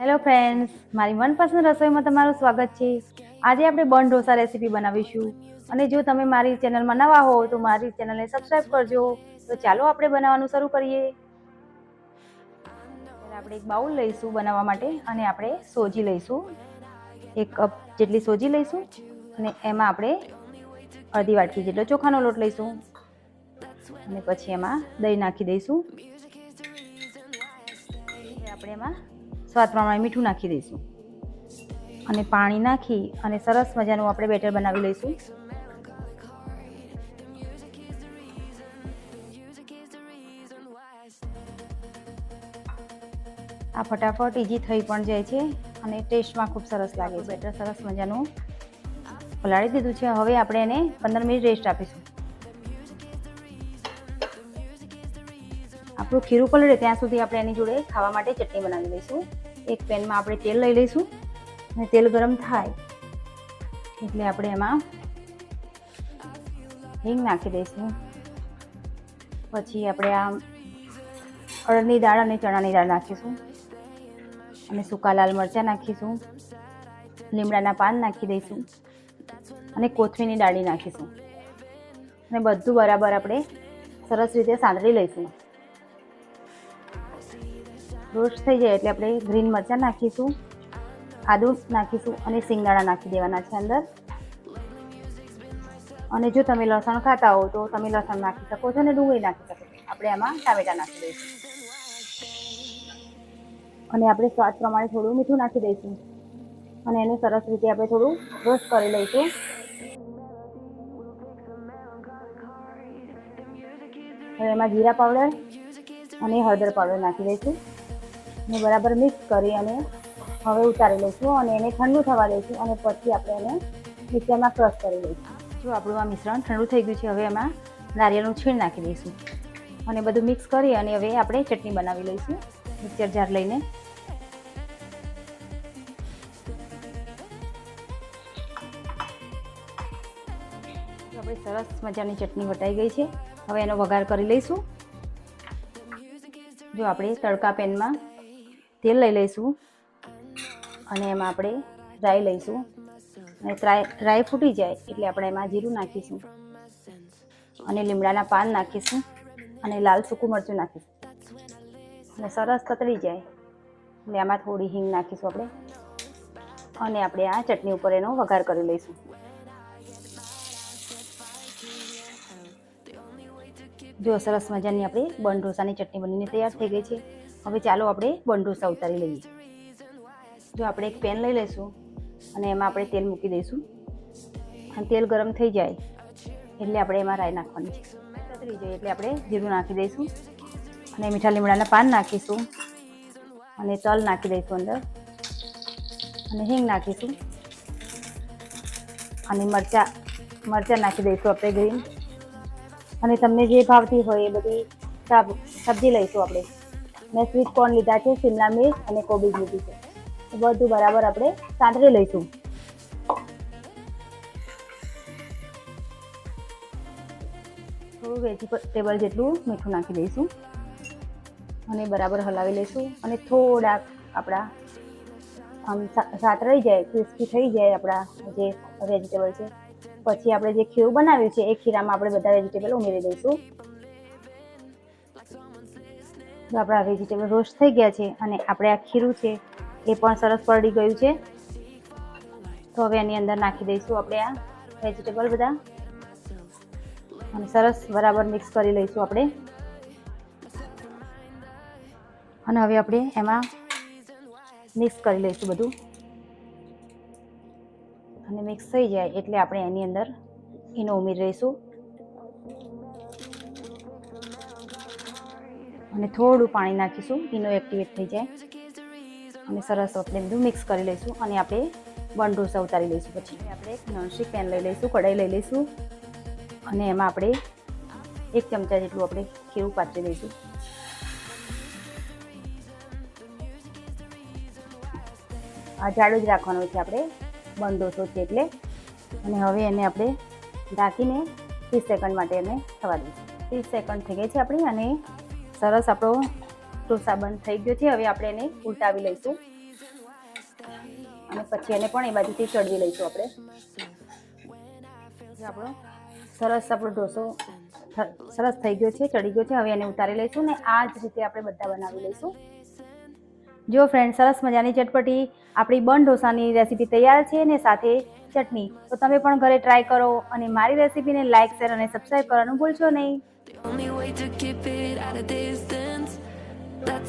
Hello friends મારી મનપસંદ રસોઈમાં તમારું સ્વાગત છે. આજે આપણે બન ઢોસા રેસીપી બનાવીશું. અને જો તમે મારી ચેનલમાં નવા હો, તો મારી ચેનલને સબસ્ક્રાઈબ કરજો. તો ચાલો આપણે બનાવવાનું શરૂ કરીએ. આપણે એક બાઉલ લઈશું બનાવવા માટે, અને આપણે સોજી લઈશું. એક કપ જેટલી સોજી લઈશું, અને એમાં આપણે અડધી વાટકી જેટલો ચોખાનો લોટ લઈશું. અને પછી એમાં દહીં નાખી દઈશું. આપણે એમાં સ્વાદ પ્રમાણે મીઠું નાખી દઈશું. અને પાણી નાખી અને સરસ મજાનું આપણે બેટર બનાવી લઈશું. આ ફટાફટ ઇઝી થઈ પણ જાય છે અને ટેસ્ટમાં ખૂબ સરસ લાગે છે. બેટર સરસ મજાનું. પલાળી દીધું છે. હવે આપણે એને પંદર મિનિટ રેસ્ટ આપીશું. આપણું ખીરું પલળે ત્યાં સુધી આપણે એની જોડે ખાવા માટે ચટણી બનાવી લઈશું. એક પેનમાં આપણે તેલ લઈ લઈશું અને તેલ ગરમ થાય એટલે આપણે એમાં હિંગ નાખી દઈશું. પછી આપણે આ અડદની દાળ અને ચણાની દાળ નાખીશું. અને સૂકા લાલ મરચાં નાખીશું. લીમડાના પાન નાખી દઈશું. અને કોથમીની ડાળી નાખીશું. અને બધું બરાબર આપણે સરસ રીતે સાંતળી લઈશું. રોસ્ટ થઈ જાય એટલે આપણે ગ્રીન મરચાં નાખીશું, આદું નાખીશું અને સિંગદાણા નાખી દેવાના છે અંદર. અને જો તમે લસણ ખાતા હો તો તમે લસણ નાખી શકો છો અને ડુંગળી નાખી શકો છો. આપણે આમાં ટામેટા નાખી દઈશું. અને આપણે સ્વાદ પ્રમાણે થોડું મીઠું નાખી દઈશું. અને એને સરસ રીતે આપણે થોડું રોસ્ટ કરી લઈશું. હવે એમાં જીરા પાવડર અને હળદર પાવડર નાખી દઈશું. અને બરાબર મિક્સ કરી અને હવે ઉતારી લઈશું અને એને ઠંડુ થવા દઈશું અને પછી આપણે એને મિક્સરમાં ક્રશ કરી લઈશું. જો આપણું આ મિશ્રણ ઠંડુ થઈ ગયું છે, હવે એમાં નારિયેળનું છીણ નાખી દઈશું. અને બધું મિક્સ કરી અને હવે આપણે ચટણી બનાવી લઈશું, મિક્સર જાર લઈને. આપણી સરસ મજાની ચટણી વટાઈ ગઈ છે, હવે એનો વઘાર કરી લઈશું. જો આપણે તડકા પેનમાં તેલ લઈ લઈશું અને એમાં આપણે રાઈ લઈશું. અને રાઈ ફૂટી જાય એટલે આપણે એમાં જીરું નાખીશું. અને લીમડાના પાન નાખીશું અને લાલ સૂકું મરચું નાખીશું. અને સરસ તતડી જાય એટલે આમાં થોડી હિંગ નાખીશું આપણે. અને આપણે આ ચટણી ઉપર એનો વઘાર કરી લઈશું. જો સરસ મજાની આપણે બન ઢોસાની ચટણી બનીને તૈયાર થઈ ગઈ છે. હવે ચાલો આપણે બન ઢોસા ઉતારી લઈએ. જો આપણે એક પેન લઈ લઈશું અને એમાં આપણે તેલ મૂકી દઈશું. અને તેલ ગરમ થઈ જાય એટલે આપણે એમાં રાઈ નાખવાની છે. તતરી જાય એટલે આપણે જીરું નાખી દઈશું અને મીઠા લીમડાના પાન નાખીશું અને તલ નાખી દઈશું અંદર. અને હિંગ નાખીશું. અને મરચાં મરચાં નાખી દઈશું આપણે ગ્રીન. અને તમને જે ભાવતી હોય એ બધી સાબ- સબ્જી લઈશું આપણે. મેં સ્વીટ કોર્ન લીધા છે, શિમલા મિર્ચ અને કોબીજ લીધી છે. બધું બરાબર આપણે સાંતળી લઈશું. થોડું વેજીટેબલ જેટલું મીઠું નાખી દઈશું. અને બરાબર હલાવી લઈશું. અને થોડાક આપણા, આમ સાતરાઈ જાય, ક્રિસ્પી થઈ જાય આપણા જે વેજીટેબલ છે. પછી આપણે જે ખીરું બનાવ્યું છે, એ ખીરામાં આપણે બધા વેજીટેબલ ઉમેરી દઈશું. તો આપણા વેજીટેબલ રોસ્ટ થઈ ગયા છે અને આપણે આ ખીરું છે એ પણ સરસ પડી ગયું છે. તો હવે એની અંદર નાખી દઈશું આપણે આ વેજીટેબલ બધા. અને સરસ બરાબર મિક્સ કરી લઈશું આપણે. અને હવે આપણે એમાં મિક્સ કરી લઈશું બધું. અને મિક્સ થઈ જાય એટલે આપણે એની અંદર એનો ઉમેરી દઈશું. અને થોડું પાણી નાખીશું. ઈનો એક્ટિવેટ થઈ જાય. અને સરસ આપણે બધું મિક્સ કરી લઈશું અને આપણે બન ઢોસા ઉતારી લઈશું પછી. આપણે એક નોનસ્ટિક પેન લઈ લઈશું, કઢાઈ લઈ લઈશું. અને એમાં આપણે એક ચમચા જેટલું આપણે ખીરું પાથરી દઈશું આ જાડું જ રાખવાનું છે આપણે ઢોસો છે એટલે. અને હવે એને આપણે ઢાંકીને ત્રીસ સેકન્ડ માટે એને થવા દઈશું. ત્રીસ સેકન્ડ થઈ ગઈ છે આપણી અને સરસ આપણો ઢોસા બંધ થઈ ગયો છે. હવે આપણે એને ઉલટાવી લઈશું. અને પછી એને પણ એ બાજુથી ચડવી લઈશું આપણે. આપણો સરસ આપણો ઢોસો સરસ થઈ ગયો છે, ચડી ગયો છે. હવે એને ઉતારી લઈશું ને આ જ રીતે આપણે બધા બનાવી લઈશું. જો ફ્રેન્ડ સરસ મજાની ચટપટી આપણી બન ઢોસાની રેસીપી તૈયાર છે ને સાથે ચટણી. તો તમે પણ ઘરે ટ્રાય કરો અને મારી રેસીપીને લાઇક શેર અને સબસ્ક્રાઈબ કરવાનું ભૂલશો નહીં. The only way to keep it at a distance. That's